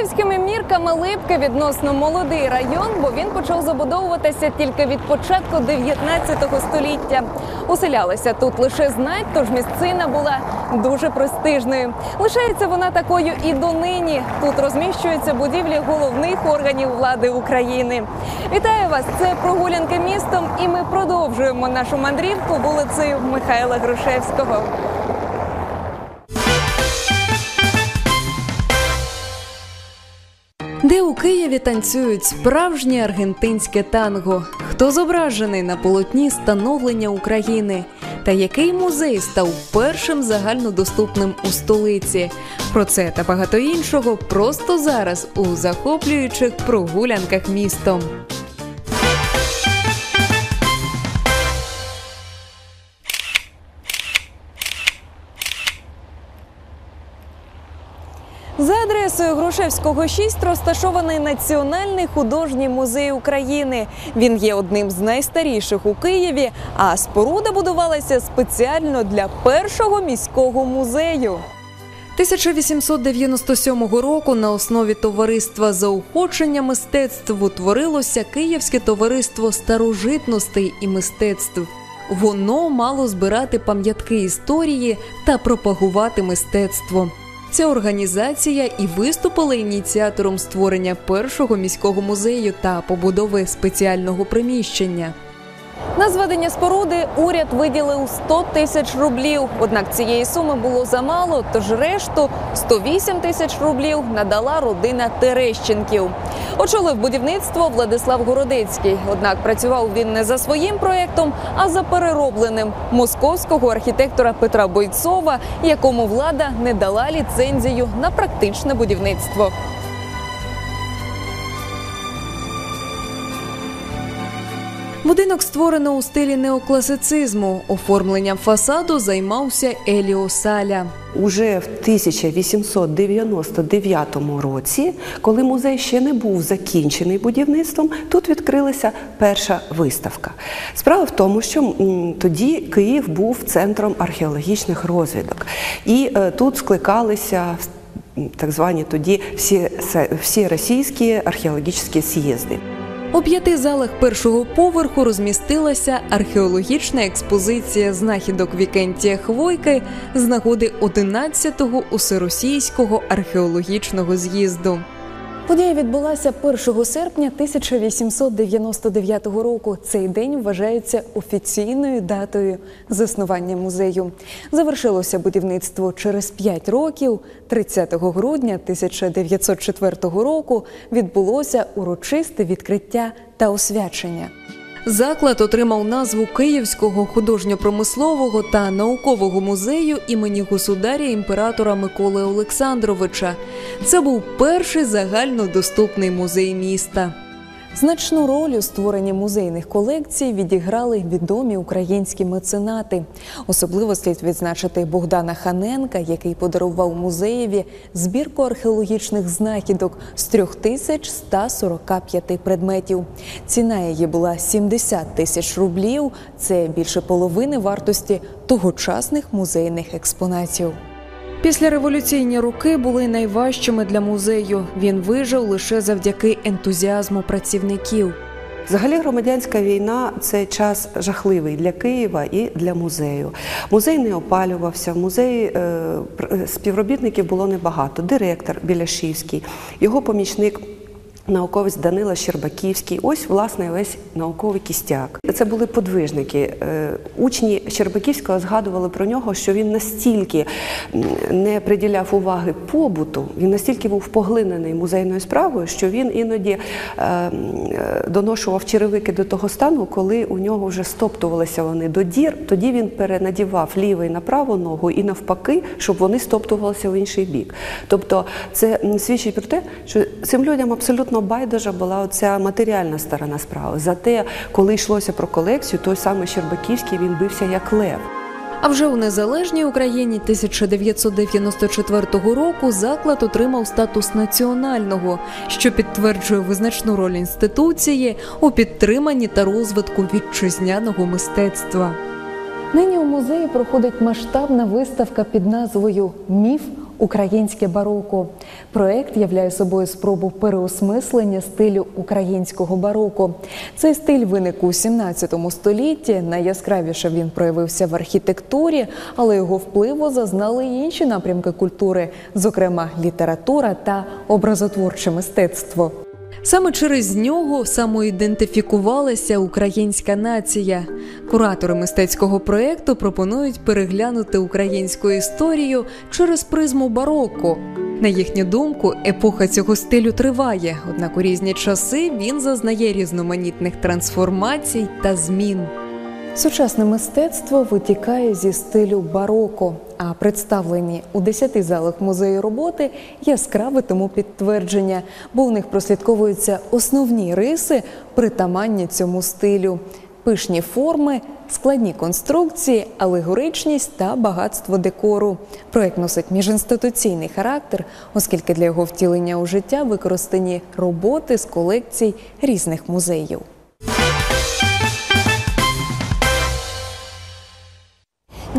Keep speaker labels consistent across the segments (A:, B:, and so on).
A: київськими мірками Липки відносно молодий район, бо він почав забудовуватися тільки від початку 19 століття. Уселялися тут лише знать, тож місцина була дуже престижною. Лишається вона такою і донині. Тут розміщуються будівлі головних органів влади України. Вітаю вас! Це прогулянки містом, і ми продовжуємо нашу мандрівку вулицею Михайла Грушевського. Де у Києві танцюють справжнє аргентинське танго? Хто зображений на полотні становлення України? Та який музей став першим загальнодоступним у столиці? Про це та багато іншого просто зараз у захоплюючих прогулянках містом. Адресою Грушевського 6 розташований Національний художній музей України. Він є одним з найстаріших у Києві, а споруда будувалася спеціально для першого міського музею. 1897 року на основі товариства заохочення мистецтв утворилося Київське товариство старожитностей і мистецтв. Воно мало збирати пам'ятки історії та пропагувати мистецтво. Ця організація і виступила ініціатором створення першого міського музею та побудови спеціального приміщення. На зведення споруди уряд виділив 100 тисяч рублів. Однак цієї суми було замало, тож решту 108 тисяч рублів надала родина Терещенків. Очолив будівництво Владислав Городецький. Однак працював він не за своїм проєктом, а за переробленим московського архітектора Петра Бойцова, якому влада не дала ліцензію на практичне будівництво. Будинок створено у стилі неокласицизму. Оформленням фасаду займався Еліо Саля.
B: Уже в 1899 році, коли музей ще не був закінчений будівництвом, тут відкрилася перша виставка. Справа в тому, що тоді Київ був центром археологічних розвідок, і е, тут скликалися так звані тоді всі, всі російські археологічні з'їзди.
A: У п'яти залах першого поверху розмістилася археологічна експозиція знахідок Вікентія Хвойки з нагоди 11-го усеросійського археологічного з'їзду. Подія відбулася 1 серпня 1899 року. Цей день вважається офіційною датою заснування музею. Завершилося будівництво через 5 років. 30 грудня 1904 року відбулося урочисте відкриття та освячення. Заклад отримав назву Київського художньо-промислового та наукового музею імені государя імператора Миколи Олександровича. Це був перший загальнодоступний музей міста. Значну роль у створенні музейних колекцій відіграли відомі українські меценати. Особливо слід відзначити Богдана Ханенка, який подарував музеєві збірку археологічних знахідок з 3145 предметів. Ціна її була 70 тисяч рублів. Це більше половини вартості тогочасних музейних експонатів. Післяреволюційні роки були найважчими для музею. Він вижив лише завдяки ентузіазму працівників.
B: Взагалі, громадянська війна це час жахливий для Києва і для музею. Музей не опалювався, в музеї е, співробітників було небагато. Директор Біляшівський, його помічник. Науковець Данила Щербаківський, ось власне весь науковий кістяк. Це були подвижники. Е, Учні Щербаківського згадували про нього, що він настільки не приділяв уваги побуту, він настільки був поглинений музейною справою, що він іноді е, е, доношував черевики до того стану, коли у нього вже стоптувалися вони до дір. Тоді він перенадівав лівий на праву ногу і навпаки, щоб вони стоптувалися в інший бік. Тобто, це свідчить про те, що цим людям абсолютно байдужа була оця матеріальна сторона справи. Зате, коли йшлося про колекцію, той самий Щербаківський він бився як лев.
A: А вже у незалежній Україні 1994 року заклад отримав статус національного, що підтверджує визначну роль інституції у підтриманні та розвитку вітчизняного мистецтва. Нині у музеї проходить масштабна виставка під назвою Міф Українське бароко. Проект являє собою спробу переосмислення стилю українського бароко. Цей стиль виник у 17 столітті. Найяскравіше він проявився в архітектурі, але його впливу зазнали й інші напрямки культури, зокрема література та образотворче мистецтво. Саме через нього самоідентифікувалася українська нація. Куратори мистецького проєкту пропонують переглянути українську історію через призму бароко. На їхню думку, епоха цього стилю триває, однак у різні часи він зазнає різноманітних трансформацій та змін. Сучасне мистецтво витікає зі стилю бароко, а представлені у десяти залах музею роботи яскраве тому підтвердження, бо в них прослідковуються основні риси, притаманні цьому стилю. Пишні форми, складні конструкції, алегоричність та багатство декору. Проект носить міжінституційний характер, оскільки для його втілення у життя використані роботи з колекцій різних музеїв.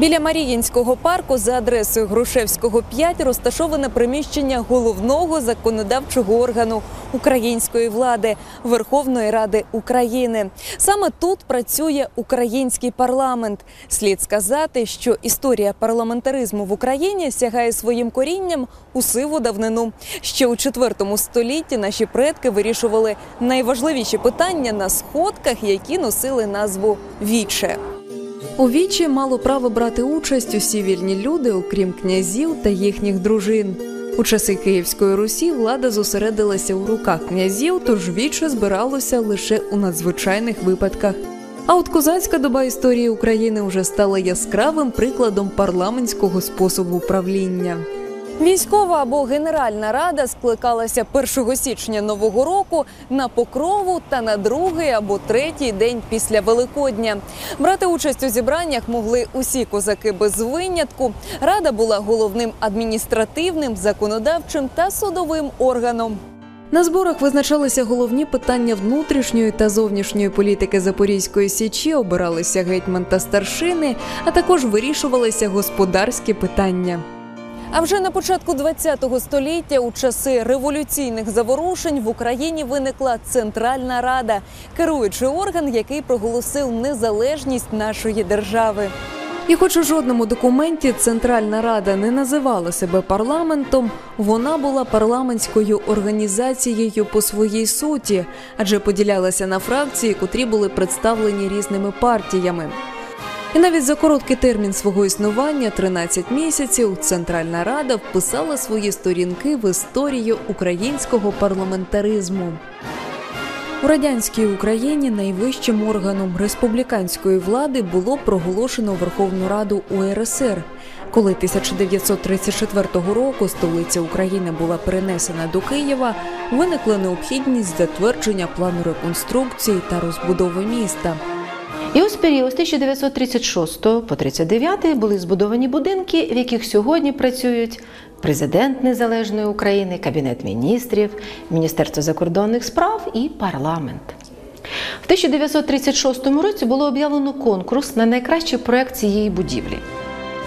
A: Біля Маріїнського парку за адресою Грушевського 5 розташоване приміщення головного законодавчого органу української влади Верховної Ради України. Саме тут працює український парламент. Слід сказати, що історія парламентаризму в Україні сягає своїм корінням у сиву давнину. Ще у IV столітті наші предки вирішували найважливіші питання на сходках, які носили назву віче. У вічі мало право брати участь усі вільні люди, окрім князів та їхніх дружин. У часи Київської Русі влада зосередилася у руках князів, тож віче збиралося лише у надзвичайних випадках. А от козацька доба історії України вже стала яскравим прикладом парламентського способу управління. Військова або Генеральна рада скликалася 1 січня нового року на покрову та на другий або третій день після Великодня. Брати участь у зібраннях могли усі козаки без винятку. Рада була головним адміністративним, законодавчим та судовим органом. На зборах визначалися головні питання внутрішньої та зовнішньої політики Запорізької січі, обиралися гетьман та старшини, а також вирішувалися господарські питання. А вже на початку ХХ століття, у часи революційних заворушень, в Україні виникла Центральна Рада, керуючий орган, який проголосив незалежність нашої держави. І, хоч у жодному документі Центральна Рада не називала себе парламентом, вона була парламентською організацією по своїй суті, адже поділялася на фракції, котрі були представлені різними партіями. І навіть за короткий термін свого існування 13 місяців Центральна Рада вписала свої сторінки в історію українського парламентаризму. У радянській Україні найвищим органом республіканської влади було проголошено Верховну Раду УРСР. Коли 1934 року столиця України була перенесена до Києва, виникла необхідність затвердження плану реконструкції та розбудови міста.
C: І ось період з 1936 по 39 були збудовані будинки, в яких сьогодні працюють президент Незалежної України, Кабінет міністрів, Міністерство закордонних справ і парламент. В 1936 році було об'явлено конкурс на найкращий проект цієї будівлі.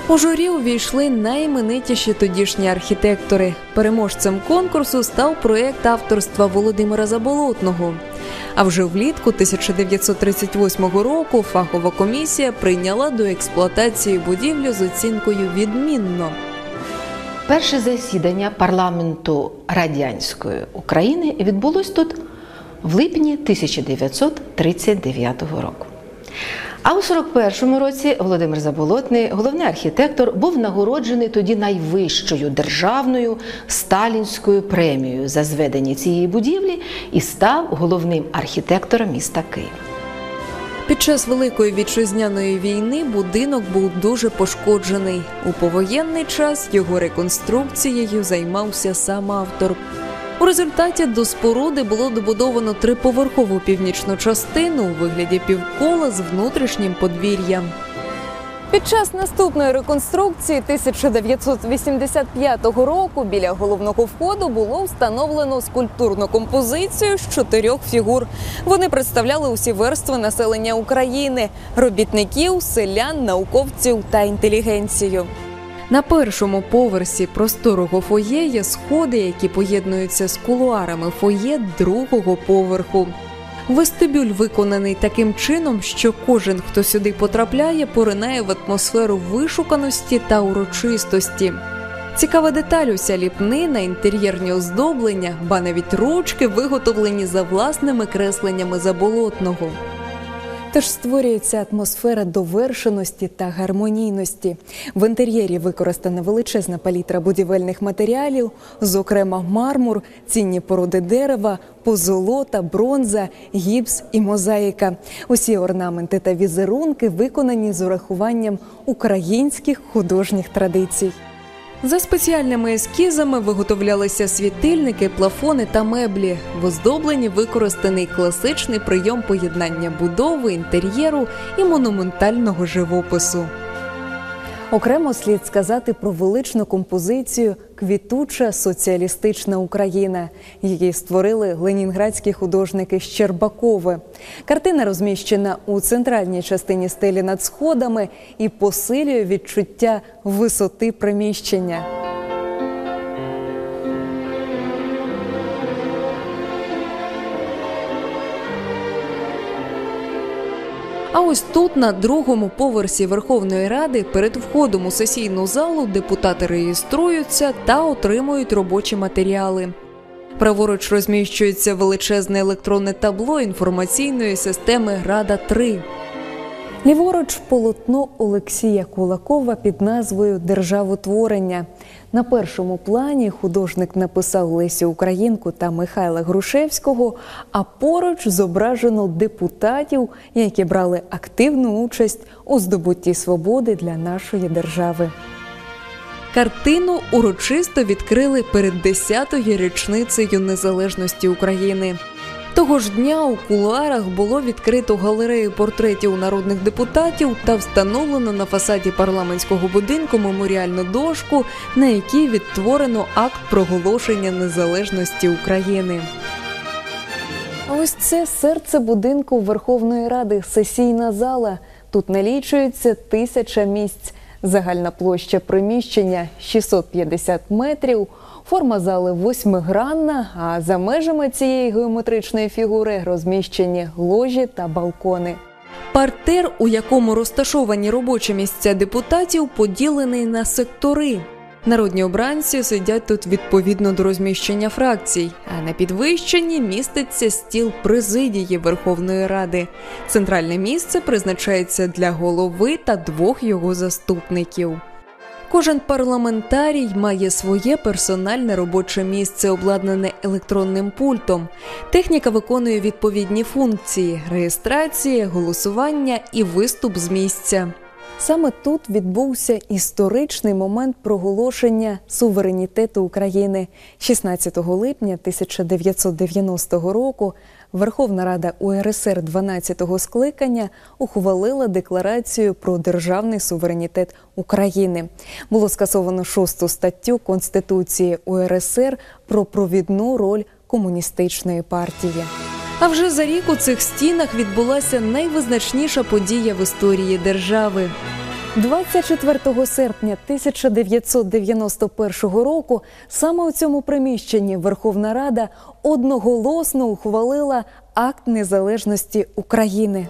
A: У журі увійшли найіменитіші тодішні архітектори. Переможцем конкурсу став проєкт авторства Володимира Заболотного. А вже влітку 1938 року фахова комісія прийняла до експлуатації будівлю з оцінкою відмінно.
C: Перше засідання парламенту радянської України відбулось тут в липні 1939 року. А у 41-му році Володимир Заболотний, головний архітектор, був нагороджений тоді найвищою державною сталінською премією за зведення цієї будівлі і став головним архітектором міста Києва.
A: Під час Великої вітчизняної війни будинок був дуже пошкоджений. У повоєнний час його реконструкцією займався сам автор. Результаті до споруди було добудовано триповерхову північну частину у вигляді півкола з внутрішнім подвір'ям. Під час наступної реконструкції 1985 року біля головного входу було встановлено скульптурну композицію з чотирьох фігур. Вони представляли усі верстви населення України робітників, селян, науковців та інтелігенцію. На першому поверсі просторого фоє є сходи, які поєднуються з кулуарами фоє другого поверху. Вестибюль виконаний таким чином, що кожен, хто сюди потрапляє, поринає в атмосферу вишуканості та урочистості. Цікава деталь уся ліпнина, інтер'єрні оздоблення, ба навіть ручки виготовлені за власними кресленнями заболотного. Тож створюється атмосфера довершеності та гармонійності. В інтер'єрі використана величезна палітра будівельних матеріалів, зокрема мармур, цінні породи дерева, позолота, бронза, гіпс і мозаїка. Усі орнаменти та візерунки виконані з урахуванням українських художніх традицій. За спеціальними ескізами виготовлялися світильники, плафони та меблі. В оздобленні використаний класичний прийом поєднання будови, інтер'єру і монументального живопису. Окремо слід сказати про величну композицію Квітуча соціалістична Україна, її створили ленінградські художники Щербакови. Картина розміщена у центральній частині стелі над сходами і посилює відчуття висоти приміщення. А ось тут, на другому поверсі Верховної Ради, перед входом у сесійну залу депутати реєструються та отримують робочі матеріали. Праворуч розміщується величезне електронне табло інформаційної системи Рада 3 Ліворуч полотно Олексія Кулакова під назвою Державотворення. На першому плані художник написав Лесю Українку та Михайла Грушевського, а поруч зображено депутатів, які брали активну участь у здобутті свободи для нашої держави. Картину урочисто відкрили перед 10-ю річницею незалежності України. Того ж дня у кулуарах було відкрито галерею портретів народних депутатів та встановлено на фасаді парламентського будинку меморіальну дошку, на якій відтворено акт проголошення незалежності України. Ось це серце будинку Верховної Ради, сесійна зала. Тут налічується тисяча місць. Загальна площа приміщення 650 метрів. Форма зали восьмигранна, а за межами цієї геометричної фігури розміщені ложі та балкони. Партер, у якому розташовані робочі місця депутатів, поділений на сектори. Народні обранці сидять тут відповідно до розміщення фракцій, а на підвищенні міститься стіл президії Верховної Ради. Центральне місце призначається для голови та двох його заступників. Кожен парламентарій має своє персональне робоче місце, обладнане електронним пультом. Техніка виконує відповідні функції: реєстрація, голосування і виступ з місця. Саме тут відбувся історичний момент проголошення суверенітету України 16 липня 1990 року. Верховна Рада УРСР 12-го скликання ухвалила декларацію про державний суверенітет України. Було скасовано шосту статтю Конституції УРСР про провідну роль комуністичної партії. А вже за рік у цих стінах відбулася найвизначніша подія в історії держави. 24 серпня 1991 року саме у цьому приміщенні Верховна Рада одноголосно ухвалила акт незалежності України.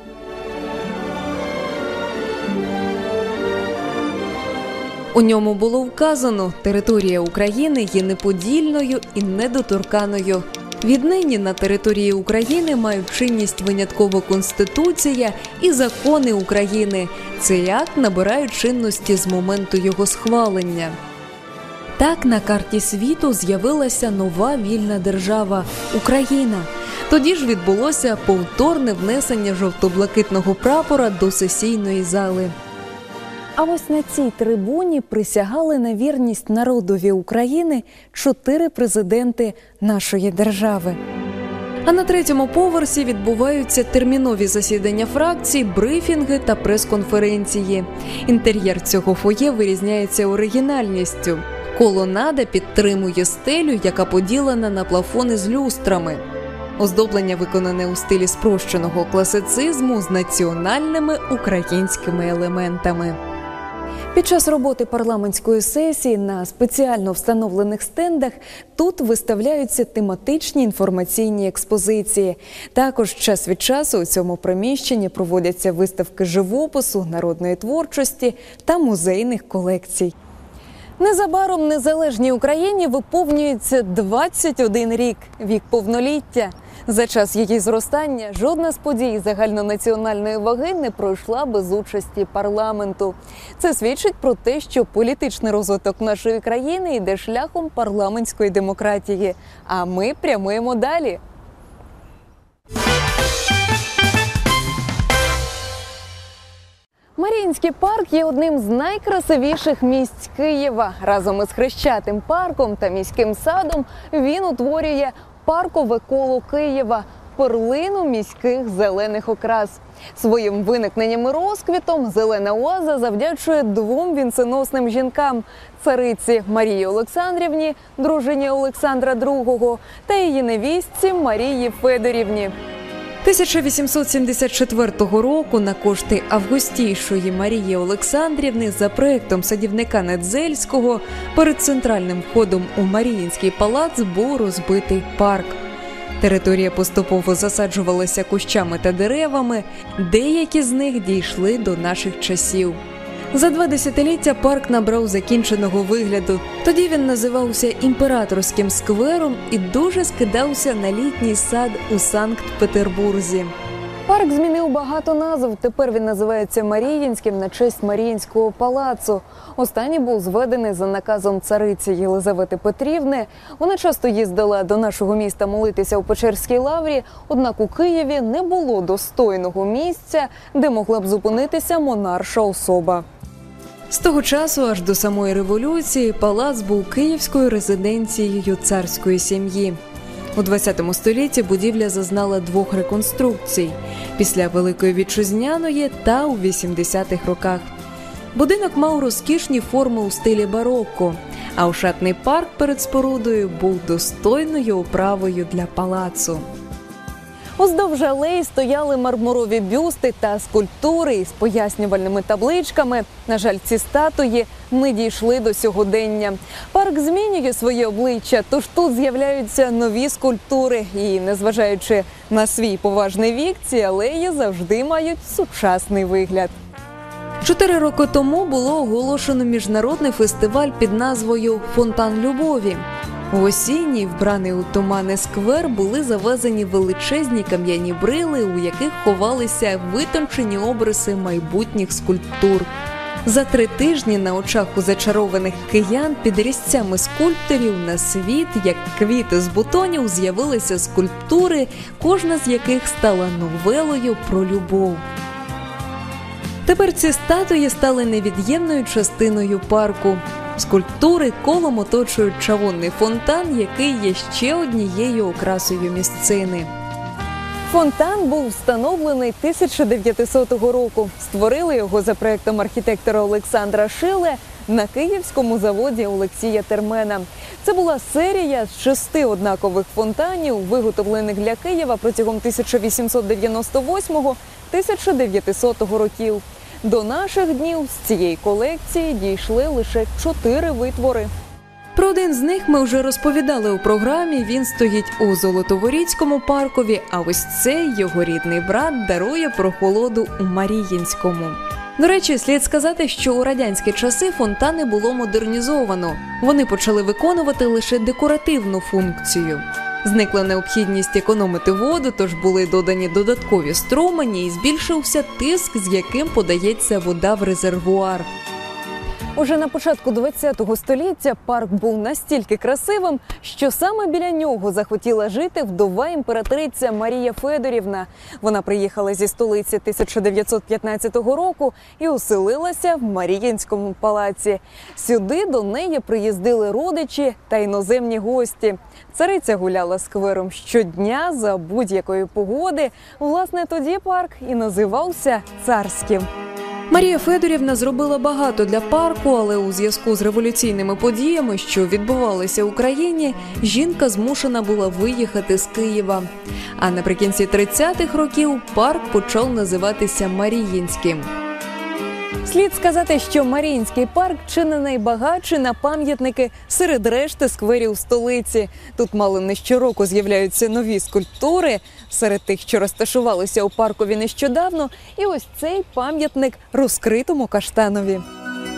A: У ньому було вказано, територія України є неподільною і недоторканою. Віднині на території України мають чинність виняткова конституція і закони України. Цей акт набирає чинності з моменту його схвалення. Так на карті світу з'явилася нова вільна держава Україна. Тоді ж відбулося повторне внесення жовто-блакитного прапора до сесійної зали. А ось на цій трибуні присягали на вірність народові України чотири президенти нашої держави. А на третьому поверсі відбуваються термінові засідання фракцій, брифінги та прес-конференції. Інтер'єр цього фоє вирізняється оригінальністю. Колонада підтримує стелю, яка поділена на плафони з люстрами. Оздоблення виконане у стилі спрощеного класицизму з національними українськими елементами. Під час роботи парламентської сесії на спеціально встановлених стендах тут виставляються тематичні інформаційні експозиції. Також час від часу у цьому приміщенні проводяться виставки живопису, народної творчості та музейних колекцій. Незабаром незалежній Україні виповнюється 21 рік вік повноліття. За час її зростання жодна з подій загальнонаціональної ваги не пройшла без участі парламенту. Це свідчить про те, що політичний розвиток нашої країни йде шляхом парламентської демократії. А ми прямуємо далі. Маріїнський парк є одним з найкрасивіших місць Києва. Разом із хрещатим парком та міським садом він утворює паркове коло Києва, перлину міських зелених окрас. Своїм виникненням і розквітом зелена оаза завдячує двом вінценосним жінкам цариці Марії Олександрівні, дружині Олександра II та її невістці Марії Федорівні. 1874 року на кошти августійшої Марії Олександрівни за проектом садівника Недзельського перед центральним входом у Маріїнський палац був розбитий парк. Територія поступово засаджувалася кущами та деревами, деякі з них дійшли до наших часів. За два десятиліття парк набрав закінченого вигляду. Тоді він називався імператорським сквером і дуже скидався на літній сад у Санкт-Петербурзі. Парк змінив багато назв. Тепер він називається Маріїнським на честь Маріїнського палацу. Останній був зведений за наказом цариці Єлизавети Петрівни. Вона часто їздила до нашого міста молитися у Печерській лаврі. Однак у Києві не було достойного місця, де могла б зупинитися монарша особа. З того часу, аж до самої революції, палац був київською резиденцією царської сім'ї. У 20 столітті будівля зазнала двох реконструкцій після Великої Вітчизняної та у 80-х роках. Будинок мав розкішні форми у стилі барокко, а ушатний парк перед спорудою був достойною управою для палацу. Уздовж алеї стояли мармурові бюсти та скульптури із пояснювальними табличками. На жаль, ці статуї не дійшли до сьогодення. Парк змінює своє обличчя, тож тут з'являються нові скульптури. І, незважаючи на свій поважний вік, ці алеї завжди мають сучасний вигляд. Чотири роки тому було оголошено міжнародний фестиваль під назвою Фонтан Любові. У осінній, вбраний у тумани сквер, були завезені величезні кам'яні брили, у яких ховалися витончені обриси майбутніх скульптур. За три тижні на очах у зачарованих киян під різцями скульпторів на світ, як квіти з бутонів, з'явилися скульптури, кожна з яких стала новелою про любов. Тепер ці статуї стали невід'ємною частиною парку. Скульптури колом оточують чавунний фонтан, який є ще однією окрасою місцини. Фонтан був встановлений 1900 року. Створили його за проектом архітектора Олександра Шиле на київському заводі Олексія Термена. Це була серія з шести однакових фонтанів, виготовлених для Києва протягом 1898-1900 років. До наших днів з цієї колекції дійшли лише чотири витвори. Про один з них ми вже розповідали у програмі. Він стоїть у Золотоворіцькому паркові. А ось цей його рідний брат дарує прохолоду у Маріїнському. До речі, слід сказати, що у радянські часи фонтани було модернізовано. Вони почали виконувати лише декоративну функцію. Зникла необхідність економити воду, тож були додані додаткові струмені і збільшився тиск, з яким подається вода в резервуар. Уже на початку ХХ століття парк був настільки красивим, що саме біля нього захотіла жити вдова імператриця Марія Федорівна. Вона приїхала зі столиці 1915 року і оселилася в Маріїнському палаці. Сюди до неї приїздили родичі та іноземні гості. Цариця гуляла сквером щодня за будь-якої погоди. Власне, тоді парк і називався царським. Марія Федорівна зробила багато для парку, але у зв'язку з революційними подіями, що відбувалися в Україні, жінка змушена була виїхати з Києва. А наприкінці 30-х років парк почав називатися Маріїнським. Слід сказати, що Маріїнський парк чи не найбагатший на пам'ятники серед решти скверів столиці. Тут мало не щороку з'являються нові скульптури серед тих, що розташувалися у паркові нещодавно. І ось цей пам'ятник розкритому каштанові.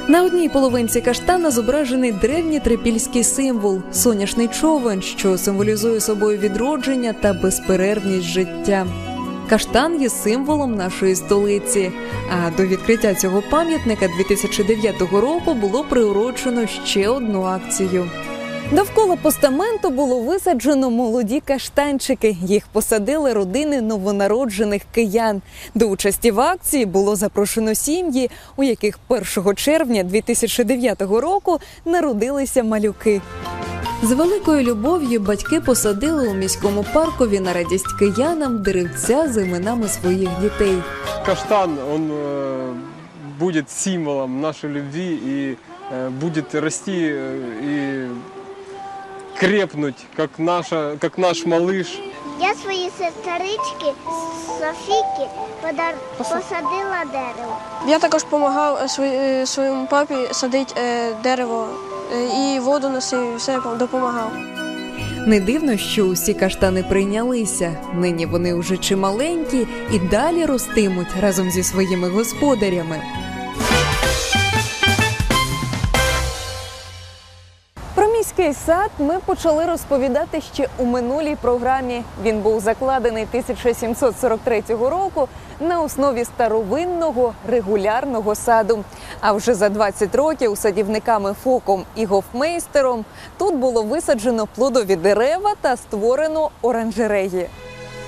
A: На одній половинці каштана зображений древній трипільський символ соняшний човен, що символізує собою відродження та безперервність життя. Каштан є символом нашої столиці. А до відкриття цього пам'ятника 2009 року було приурочено ще одну акцію. Довкола постаменту було висаджено молоді каштанчики. Їх посадили родини новонароджених киян. До участі в акції було запрошено сім'ї, у яких 1 червня 2009 року народилися малюки. З великою любов'ю батьки посадили у міському паркові на радість киянам деревця з іменами своїх дітей.
D: Каштан, он э, будет символом нашей любви и э, будет расти э, и крепнуть, как, наша, как наш малыш.
E: Я своїй сестрички Софійки подар... посадила дерево.
F: Я також допомагав своєму папі садити е, дерево е, і воду носив, все допомагав.
A: Не дивно, що усі каштани прийнялися. Нині вони вже чималенькі і далі ростимуть разом зі своїми господарями. Про сад ми почали розповідати ще у минулій програмі. Він був закладений 1743 року на основі старовинного регулярного саду. А вже за 20 років садівниками Фоком і Гофмейстером тут було висаджено плодові дерева та створено оранжереї.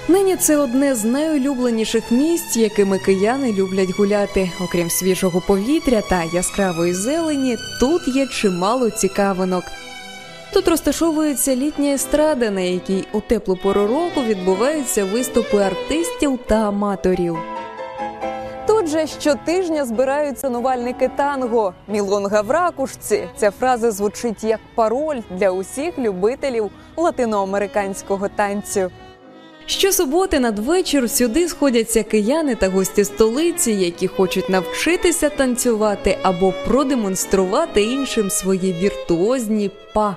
A: Нині це одне з найулюбленіших місць, якими кияни люблять гуляти. Окрім свіжого повітря та яскравої зелені, тут є чимало цікавинок. Тут розташовується літня естрада, на якій у теплу пору року відбуваються виступи артистів та аматорів. Тут же щотижня збираються шанувальники танго. Мілонга в ракушці. Ця фраза звучить як пароль для усіх любителів латиноамериканського танцю. Щосуботи надвечір сюди сходяться кияни та гості столиці, які хочуть навчитися танцювати або продемонструвати іншим свої віртуозні па.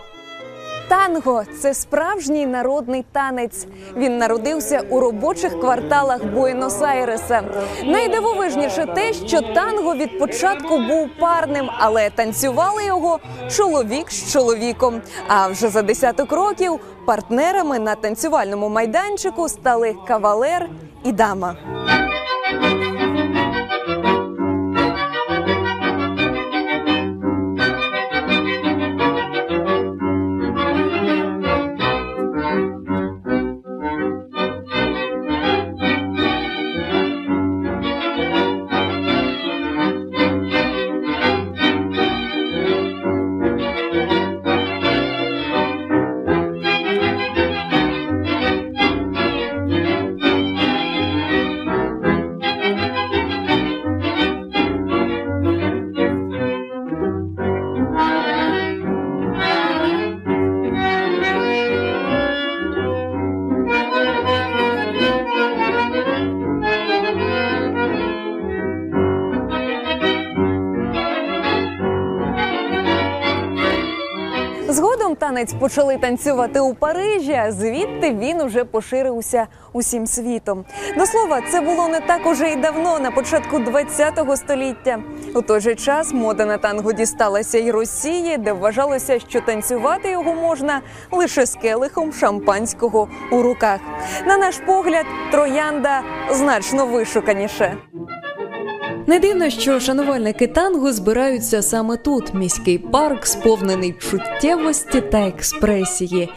A: Танго це справжній народний танець. Він народився у робочих кварталах Буенос-Айреса. Найдивовижніше те, що танго від початку був парним, але танцювали його чоловік з чоловіком. А вже за десяток років партнерами на танцювальному майданчику стали кавалер і дама. Танець почали танцювати у Парижі, а звідти він уже поширився усім світом. До слова, це було не так уже й давно, на початку ХХ століття. У той же час мода на танго дісталася й Росії, де вважалося, що танцювати його можна лише з келихом шампанського у руках. На наш погляд, троянда значно вишуканіше. Не дивно, що шанувальники танго збираються саме тут. Міський парк сповнений чуттєвості та експресії.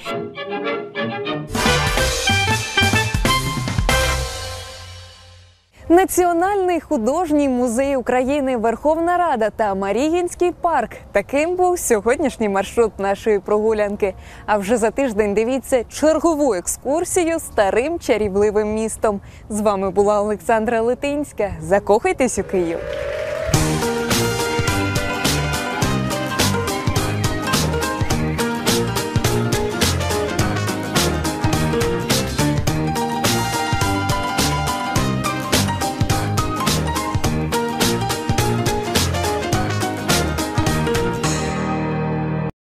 A: Національний художній музей України, Верховна Рада та Маріїнський парк. Таким був сьогоднішній маршрут нашої прогулянки. А вже за тиждень дивіться чергову екскурсію старим чарівливим містом. З вами була Олександра Литинська. Закохайтесь у Київ.